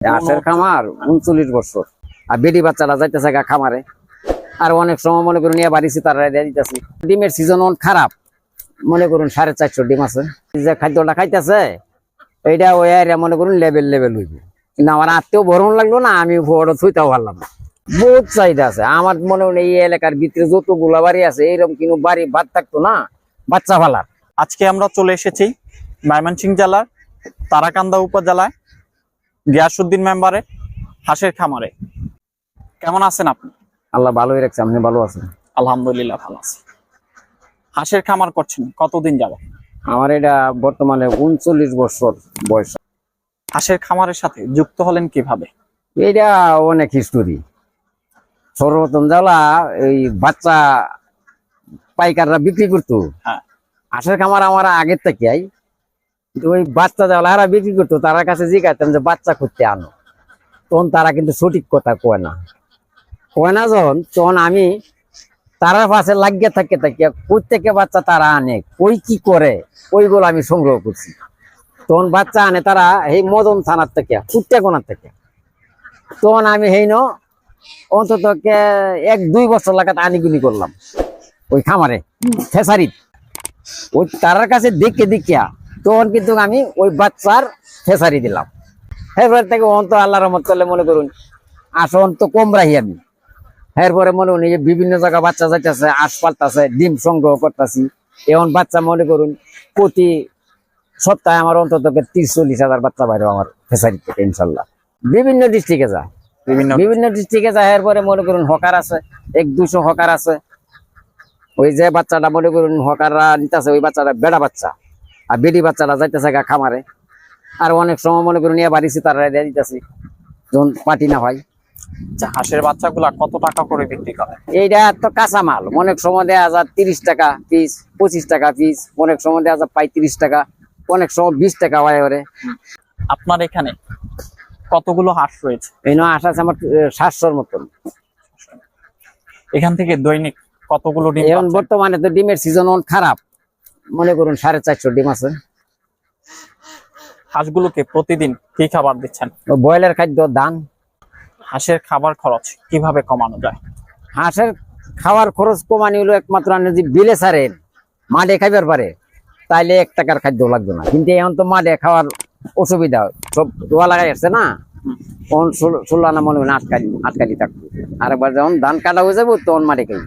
হাঁসের খামার উনচল্লিশ বছর। আর বেটি বাচ্চারা যাইতেছে গা খামারে। আর অনেক সময় মনে করুন নিয়ে বাড়িছি তারা দিতেছি ডিমের সিজন খারাপ। মনে করুন সাড়ে চারশো ডিম আছে। যে খাদ্যটা খাইতেছে এইটা ওই এরিয়া মনে করুন লেভেল লেভেল হইবে। কিন্তু আমার আত্মীয় ভরণ লাগল না আমি বড় থুইতেও পারলাম না। বহুত চাহিদা আছে। আমার মনে হয় এই এলাকার ভিতরে যতগুলা বাড়ি আছে এইরকম কিন্তু বাড়ি বাদ থাকতো না বাচ্চা ফালার আজকে আমরা চলে এসেছি ময়মনসিংহ জেলার তারাকান্দা উপজেলায়। গিয়াসুদ্দিন মেম্বারে হাঁসের খামারে। কেমন আছেন আপনি? আল্লাহ ভালোই রাখছে আপনি ভালো আছেন? আলহামদুলিল্লাহ ভালো আছি। হাঁসের খামার করছেন কতদিন যাবে আমার এটা বর্তমানে উনচল্লিশ বছর বয়স। হাঁসের খামারের সাথে যুক্ত হলেন কীভাবে? এটা অনেক হিস্টোরি সর্বপ্রথম জ্বালা এই বাচ্চা পাইকাররা বিক্রি করতো। হ্যাঁ। হাঁসের খামার আমার আগের থেকে ওই বাচ্চা এরা বিক্রি করতো, তারা কাছে জিজ্ঞাসতাম যে বাচ্চা করতে আনো? তখন তারা কিন্তু সঠিক কথা কয় না। কয় না যখন, তখন আমি তারার পাশে লাগিয়ে থাকে থাকে, প্রত্যেকে বাচ্চা তারা আনে, কই কি করে, ওইগুলো আমি সংগ্রহ করছি। তখন বাচ্চা আনে তারা এই মদন থানার থেকে কুত্তেকোনার থেকে। তখন আমি হেইন অন্তত এক দুই বছর লাগাত আনিগুনি করলাম, ওই খামারে, ফেসারিত। ওই তারার কাছে দেখে দেখিয়া তখন কিন্তু আমি ওই বাচ্চার ফেসারি দিলাম। এরপর থেকে অন্ত আল্লাহ রহমত করলে মনে করুন আসন তো কম রাহি আমি। এরপরে মনে করুন যে বিভিন্ন জায়গা বাচ্চা যাইতেছে আশ পাল্টাছে ডিম সংগ্রহ করতেছি। এখন বাচ্চা মনে করুন প্রতি সপ্তাহে আমার অন্তত তিরিশ চল্লিশ হাজার বাচ্চা বাইরে আমার ফেসারি থেকে ইনশাল্লাহ। বিভিন্ন ডিস্ট্রিক্টে যা বিভিন্ন বিভিন্ন ডিস্ট্রিক্টে যায় এরপরে মনে করুন হকার আছে এক দুশো হকার আছে। ওই যে বাচ্চাটা মনে করুন হকাররা নিতেছে ওই বাচ্চাটা বেড়া বাচ্চা। আর বেটি বাচ্চারা যাইতেছে গা খামারে। আর অনেক সময় মনে করুন নিয়ে বাড়িছি তারা দিয়ে দিতেছি। যখন পাটি না হয়। আচ্ছা, হাঁসের বাচ্চাগুলা কত টাকা করে বিক্রি করে? এইটা তো কাঁচা মাল অনেক সময় দেওয়া যায় তিরিশ টাকা পিস পঁচিশ টাকা পিস অনেক সময় দেওয়া যায় পঁয়ত্রিশ টাকা। অনেক সময় বিশ টাকা হয় ওরে। আপনার এখানে কতগুলো হাঁস রয়েছে? এই নয় হাঁস আছে আমার সাতশোর মতন। এখান থেকে দৈনিক কতগুলো ডিম এখন বর্তমানে তো ডিমের সিজন খারাপ। মনে করুন সাড়ে চারশো ডিম আছে। হাঁসগুলোকে প্রতিদিন কি খাবার দিচ্ছেন? ব্রয়লার খাদ্য দান হাঁসের খাবার খরচ কীভাবে কমানো যায়? হাঁসের খাওয়ার খরচ কমানি হলো একমাত্র আপনি যদি বিলে সারেন মাঠে খাইবার পারে তাইলে এক টাকার খাদ্য লাগবে না। কিন্তু এখন তো মাঠে খাওয়ার অসুবিধা সব দোয়া লাগাই আসছে না। তখন ষোলো- আনা মনে হয় আটকালি আটকালি থাকবে। আর একবার যখন ধান কাটা হয়ে যাব তখন মাঠে খাই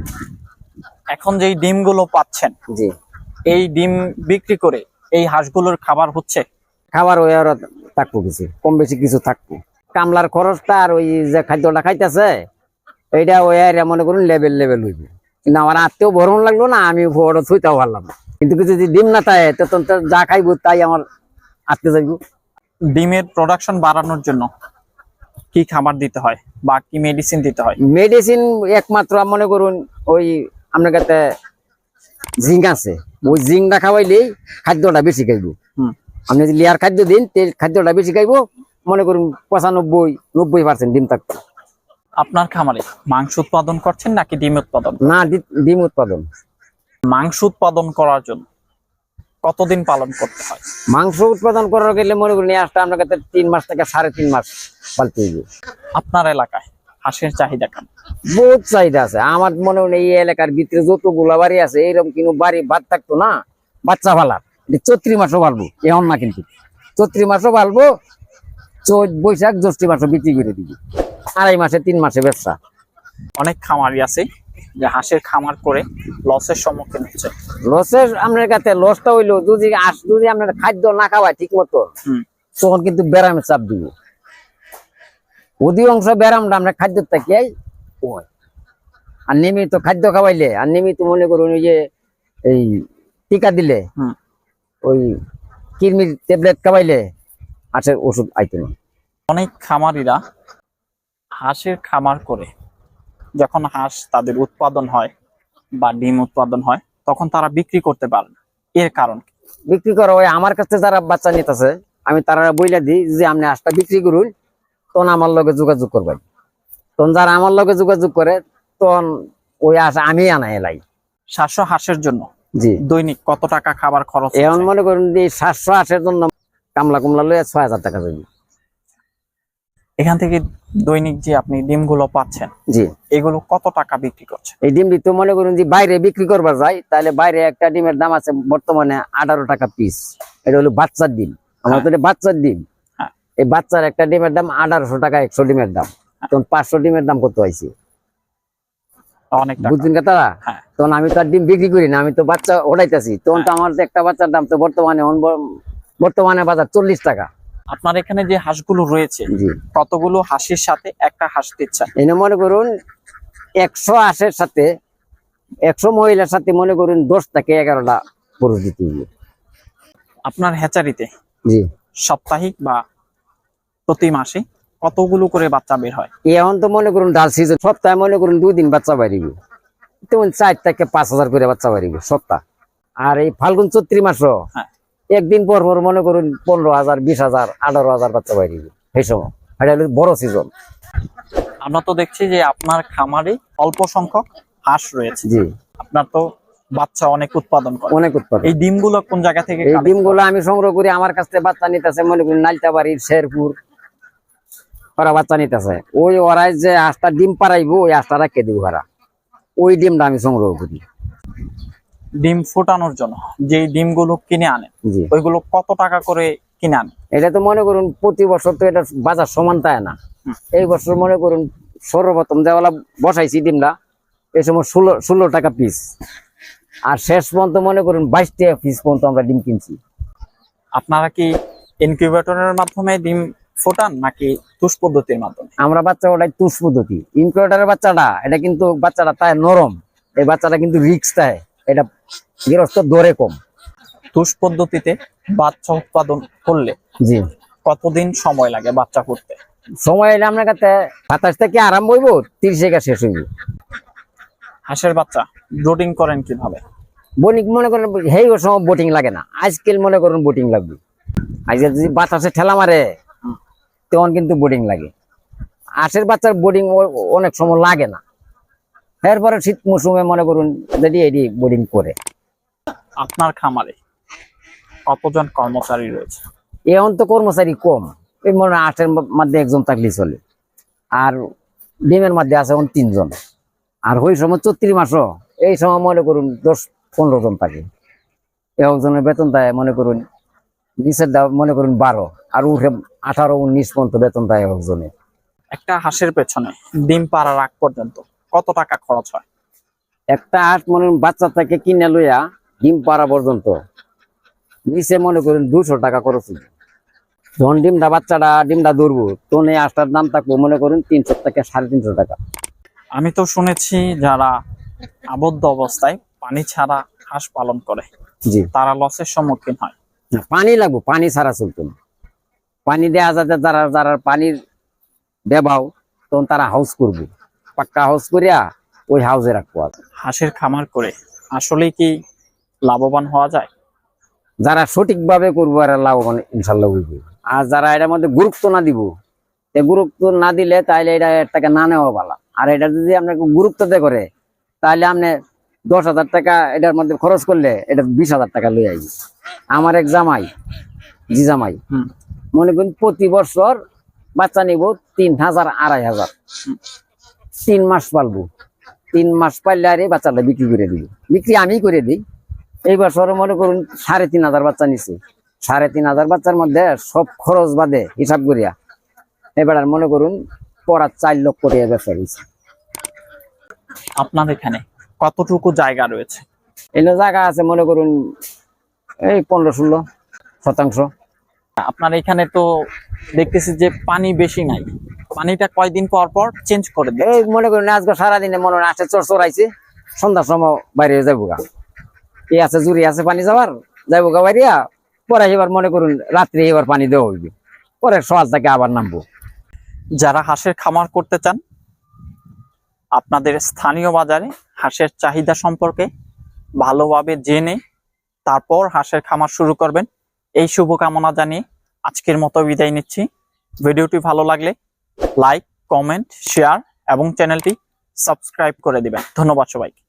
এখন যেই ডিমগুলো পাচ্ছেন জি। এই ডিম বিক্রি করে এই হাঁসগুলোর খাবার হচ্ছে? খাবার ওই আর থাকব কিছু কম বেশি কিছু থাকব। কামলার খরচটা আর ওই যে খাদ্যটা খাইতেছে এইটা ওই আর মনে করুন লেভেল লেভেল হইবে। কিন্তু আমার আত্মীয় ভরণ লাগল না আমি বড় থুইতেও পারলাম না। কিন্তু কিছু যদি ডিম না থাকে তখন তো যা খাইবো তাই আমার আত্মীয় যাইব। ডিমের প্রোডাকশন বাড়ানোর জন্য কি খাবার দিতে হয় বা কি মেডিসিন দিতে হয়? মেডিসিন একমাত্র মনে করুন ওই আপনার কাছে জিঙ্ক আছে। ওই জিঙ্ক জিঙ্কটা খাওয়াইলেই খাদ্যটা বেশি খাইব। আপনি যদি লেয়ার খাদ্য দিন তেল খাদ্যটা বেশি খাইব মনে করুন পঁচানব্বই নব্বই পার্সেন্ট ডিম থাকবে। আপনার খামারে মাংস উৎপাদন করছেন নাকি ডিম উৎপাদন? না ডিম উৎপাদন। মাংস উৎপাদন করার জন্য কতদিন পালন করতে হয়? মাংস উৎপাদন করার গেলে মনে করি আসতে আপনার কাছে তিন মাস থেকে সাড়ে তিন মাস পালতে আপনার এলাকায় হাঁসের চাহিদা কেমন? বহুত চাহিদা আছে। আমার মনে হয় এই এলাকার ভিতরে যতগুলা বাড়ি আছে এইরকম কিন্তু বাড়ি বাদ থাকতো না বাচ্চা ফালার। চৈত্রি মাসও পালবো এমন না কিন্তু। চৈত্রি মাসও পালবো চৈত বৈশাখ জ্যৈষ্ঠী মাসও বিক্রি করে দিবি। আড়াই মাসে তিন মাসে ব্যবসা। অনেক খামারি আছে যে হাঁসের খামার করে লসের সম্মুখীন হচ্ছে। লসের আপনার কাছে লসটা হইল যদি আস যদি আপনার খাদ্য না খাওয়ায় ঠিক মতো তখন কিন্তু ব্যারামে চাপ দিব। অধিকাংশ ব্যারামটা আমরা খাদ্য থেকে আর নিয়মিত খাদ্য খাওয়াইলে আর নিয়মিত মনে করুন ওই যে এই টিকা দিলে ওই কিরমির ট্যাবলেট খাওয়াইলে আসে ওষুধ আইতো অনেক খামারিরা হাঁসের খামার করে যখন হাঁস তাদের উৎপাদন হয় বা ডিম উৎপাদন হয় তখন তারা বিক্রি করতে পারে না। এর কারণ বিক্রি করা ওই আমার কাছে যারা বাচ্চা নিতেছে আমি তারা বইলা দিই যে আপনি হাঁসটা বিক্রি করুন তখন আমার লগে যোগাযোগ করবেন। তখন যারা আমার লগে যোগাযোগ করে তখন ওই আশা আমি আনা এলাই সাতশো হাঁসের জন্য? জি। দৈনিক কত টাকা খাবার খরচ এখন মনে করুন যে সাতশো আশের জন্য কামলা কুমলা লইয়া ছয় হাজার টাকা যাবে এখান থেকে দৈনিক যে আপনি ডিমগুলো পাচ্ছেন জি। এগুলো কত টাকা বিক্রি করছেন? এই ডিমটি তো মনে করুন যে বাইরে বিক্রি করবার যায় তাহলে বাইরে একটা ডিমের দাম আছে বর্তমানে আঠারো টাকা পিস এটা হলো বাচ্চার ডিম। আমার তো বাচ্চার ডিম। হ্যাঁ। এই বাচ্চার একটা ডিমের দাম আঠারোশো টাকা একশো ডিমের দাম। তখন পাঁচশো ডিমের দাম কত হয়েছে বুঝছেন কথাটা? হ্যাঁ। তখন আমি তো আর ডিম বিক্রি করি না আমি তো বাচ্চা ওড়াইতেছি। তখন তো আমার একটা বাচ্চার দাম তো বর্তমানে বর্তমানে বাজার চল্লিশ টাকা। আপনার এখানে যে হাঁসগুলো রয়েছে কতগুলো হাঁসের সাথে একটা হাঁস দিচ্ছেন? এনে মনে করুন একশো হাঁসের সাথে একশো মহিলার সাথে মনে করুন দশ থেকে এগারোটা পুরুষ দিতে। আপনার হ্যাচারিতে জি। সাপ্তাহিক বা প্রতি মাসে কতগুলো করে বাচ্চা বের হয়? এখন তো মনে করুন ডাল সিজন সপ্তাহে মনে করুন দুই দিন বাচ্চা বাড়িবে তেমন চার থেকে পাঁচ হাজার করে বাচ্চা বাড়িবে সপ্তাহ। আর এই ফাল্গুন চৈত্রি মাসও হ্যাঁ। একদিন পর পর মনে করুন পনেরো হাজার বিশ হাজার আঠারো হাজার বাচ্চা বাড়িবে সেই সময়। এটা হলো বড় সিজন। আমরা তো দেখছি যে আপনার খামারে অল্প সংখ্যক হাঁস রয়েছে। জি। আপনার তো বাচ্চা অনেক উৎপাদন করে। অনেক উৎপাদন। এই ডিমগুলো কোন জায়গা থেকে এই ডিমগুলো আমি সংগ্রহ করি আমার কাছ থেকে বাচ্চা নিতেছে মনে করি নালতাবাড়ির শেরপুর ওরা বাচ্চা নিতেছে। ওই ওরাই যে আস্তা ডিম পারাইবো ওই আস্তাটা রাখে দিব ওরা? ওই ডিমটা আমি সংগ্রহ করি। ডিম ফোটানোর জন্য যে ডিমগুলো কিনে আনে ওইগুলো কত টাকা করে কিনে আনেন এটা তো মনে করুন প্রতি বছর তো এটা বাজার সমান তাই না? এই বছর মনে করুন সর্বপ্রথম দেওয়ালা বসাইছি ডিমটা এই সময় ষোলো ষোলো টাকা পিস আর শেষ পর্যন্ত মনে করুন বাইশ টাকা পিস পর্যন্ত আমরা ডিম কিনছি। আপনারা কি ইনকিউবেটরের মাধ্যমে ডিম ফোটান নাকি তুষ পদ্ধতির মাধ্যমে? আমরা বাচ্চা ওটাই তুষ পদ্ধতি। ইনকিউবেটারের বাচ্চাটা এটা কিন্তু বাচ্চাটা তাই নরম। এই বাচ্চাটা কিন্তু রিক্স তাই এটা গৃহস্থ দরে কম। তুষ পদ্ধতিতে বাচ্চা উৎপাদন করলে জি। কতদিন সময় লাগে বাচ্চা ফুটতে সময় এলে আপনার কাছে সাতাশ থেকে আরাম বইব তিরিশ টাকা শেষ হইব। হাঁসের বাচ্চা ব্রোডিং করেন কীভাবে? বণিক মনে করেন হেই ওর সময় বোটিং লাগে না। আজকাল মনে করুন বোটিং লাগবে। আজকে যদি বাতাসে ঠেলা মারে তখন কিন্তু বোটিং লাগে। আশের বাচ্চার বোর্ডিং অনেক সময় লাগে না। এরপরে শীত মৌসুমে মনে করুন যদি এটি বোর্ডিং করে। আপনার খামারে কতজন কর্মচারী রয়েছে? এখন তো কর্মচারী কম। এই মনে আটের মধ্যে একজন থাকলে চলে। আর ডিমের মধ্যে আছে এখন তিনজন। আর ওই সময় চৌত্রিশ মাসও এই সময় মনে করুন দশ পনেরো জন থাকে। একজনের বেতন দেয় মনে করুন নিচের দাম মনে করুন বারো। আর উঠে আঠারো উনিশ পর্যন্ত বেতন দেয় একজনের একটা হাঁসের পেছনে ডিম পাড়ার আগ পর্যন্ত কত টাকা খরচ হয়? একটা হাঁস মনে বাচ্চা থেকে কিনে লইয়া ডিম পাড়া পর্যন্ত। নিচে মনে করুন দুশো টাকা খরচ। যখন ডিমটা বাচ্চাটা ডিমটা ধরবো তখন এই হাঁসটার দাম থাকব মনে করুন তিনশো থেকে সাড়ে তিনশো টাকা। আমি তো শুনেছি যারা আবদ্ধ অবস্থায় পানি ছাড়া হাঁস পালন করে জি। তারা লসের সম্মুখীন হয়। পানি লাগবো পানি ছাড়া চলতো না। পানি দেওয়া যাতে যারা যারা পানির দেবাও তখন তারা হাউস করবে। পাক্কা হাউস করিয়া ওই হাউসে রাখব হাঁসের খামার করে আসলে কি লাভবান হওয়া যায়? যারা সঠিকভাবে করব আর লাভবান ইনশাল্লাহ হইবে। আর যারা এটার মধ্যে গুরুত্ব না দিব এ গুরুত্ব না দিলে তাহলে এটা টাকা না নেওয়া ভালো। আর এটা যদি আপনাকে গুরুত্ব দিয়ে করে তাহলে আপনি দশ হাজার টাকা এটার মধ্যে খরচ করলে এটা বিশ হাজার টাকা লই আইবি। আমার এক জামাই জি জামাই মনে করুন প্রতি বছর বাচ্চা নিব তিন হাজার আড়াই হাজার। তিন মাস পালবো। তিন মাস পাইলে আরে বাচ্চাটা বিক্রি করে দিব। বিক্রি আমি করে দিই। এই বছর মনে করুন সাড়ে তিন হাজার বাচ্চা নিছে। সাড়ে তিন হাজার বাচ্চার মধ্যে সব খরচ বাদে হিসাব করিয়া এবার আর মনে করুন পড়ার চার লক্ষ টাকা ব্যবসা হয়েছে আপনার এখানে কতটুকু জায়গা রয়েছে? এনে জায়গা আছে মনে করুন এই পনেরো ষোলো শতাংশ। আপনার এখানে তো দেখতেছি যে পানি বেশি নাই। পানিটা কয়দিন পর পর চেঞ্জ করে দেয় এই মনে করুন আজকে সারাদিনে মনে হয় আসে চর চড়াইছে সন্ধ্যার সময় বাইরে যাব গা। এই আছে জুড়ি আছে পানি যাবার যাব গা বাইরিয়া পরে এবার মনে করুন রাত্রে এবার পানি দেওয়া হইবে। পরে সকাল থেকে আবার নামবো। যারা হাঁসের খামার করতে চান আপনাদের স্থানীয় বাজারে হাঁসের চাহিদা সম্পর্কে ভালোভাবে জেনে তারপর হাঁসের খামার শুরু করবেন। এই শুভকামনা জানিয়ে আজকের মতো বিদায় নিচ্ছি। ভিডিওটি ভালো লাগলে লাইক কমেন্ট শেয়ার এবং চ্যানেলটি সাবস্ক্রাইব করে দিবেন। ধন্যবাদ সবাইকে।